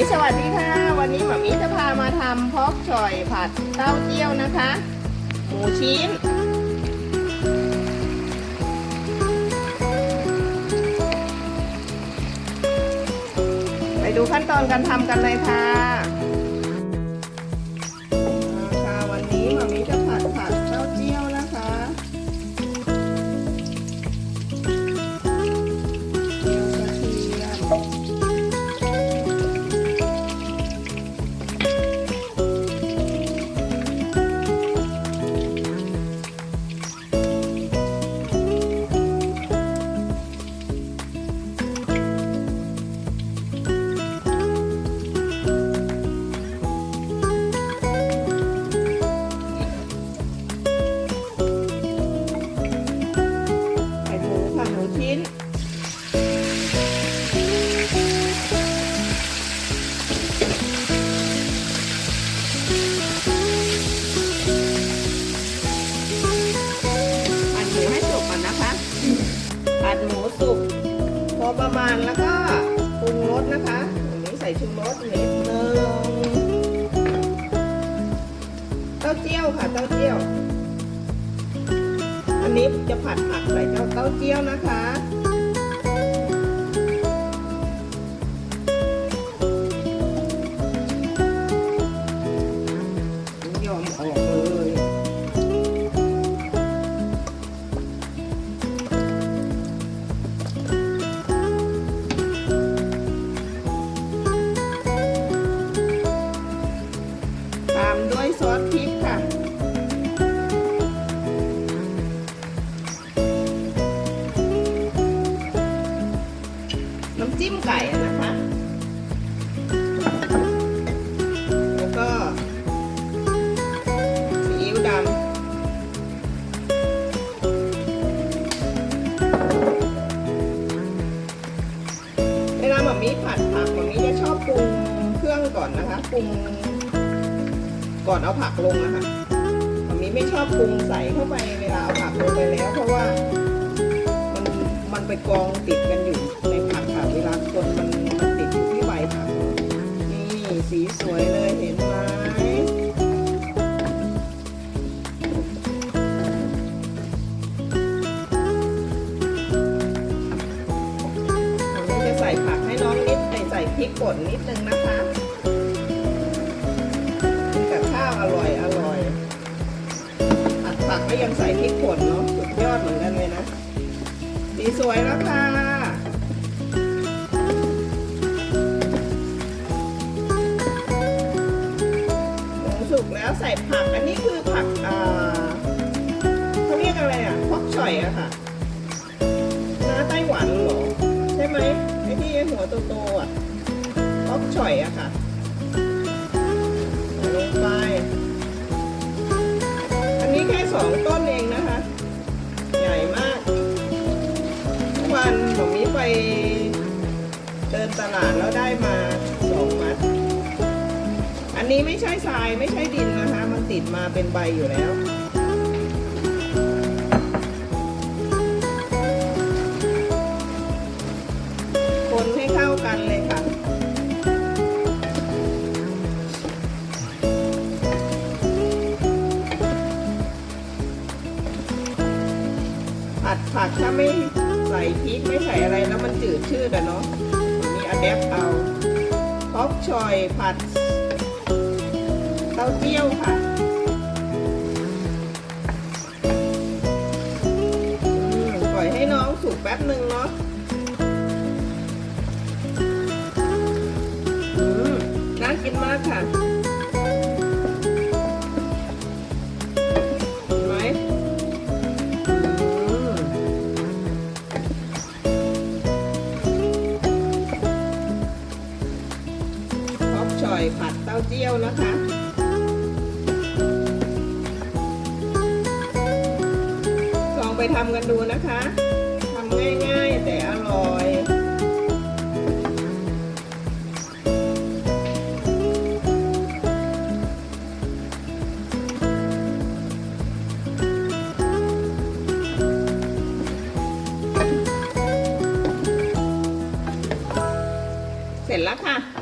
มีสวัสดีค่ะ วันนี้หมามีจะพามาทำพอกชอยผัดเต้าเจี้ยวนะคะ หมูชิ้น ไปดูขั้นตอนการทำกันเลยค่ะ มาณแล้วก็ปรุงรสนะคะอันนี้ใส่ชูรสนิดนึงเต้าเจี้ยวค่ะเต้าเจี้ยว อันนี้จะผัดผักใส่เจ้าเต้าเจี้ยวนะคะยอมออกเลย ม่ามีผัดผักหม่ามีจะชอบปรุงเครื่องก่อนนะคะปรุงก่อนเอาผักลงนะคะหม่ามีไม่ชอบปรุงใส่เข้าไปเวลาเอาผักลงไปแล้ว เพราะว่ามันมันไปกองติดกันอยู่ในผักค่ะเวลาคนมันมันติดอยู่ที่ใบผักนี่สีสวยเลยเห็นไหม กป่นนิดนึงนะคะกับข้าวอร่อยอร่อยผัดผักก็ยังใส่พริกป่นเนาะสุดยอดเหมือนกันเลยนะสีสวยแล้วค่ะหมูสุกแล้วใส่ผักอันนี้คือผักอ่าเขาเรียกอะไรอะพอกฉ่อยอะค่ะน้าไต้หวันเหรอใช่ไหมไอ้ที่หัวโตๆอะ พอกฉ่อยอะค่ะลงไป อันนี้แค่สองต้นเองนะคะ ใหญ่มาก ทุกวันผมมีไปเดินตลาดแล้วได้มาสองมัด อันนี้ไม่ใช่ทรายไม่ใช่ดินนะคะ มันติดมาเป็นใบอยู่แล้ว ผัดผักถ้าไม่ใส่พริกไม่ใส่อะไรแล้วมันจืดชืดอะเนาะมีอะแดปเอาพอกชอยผัดเต้าเจี้ยวค่ะปล่อยให้น้องสุกแป๊บหนึ่งเนาะน่ากินมากค่ะ เต้าเจียวนะคะลองไปทำกันดูนะคะทำง่ายๆแต่อร่อยเสร็จแล้วค่ะ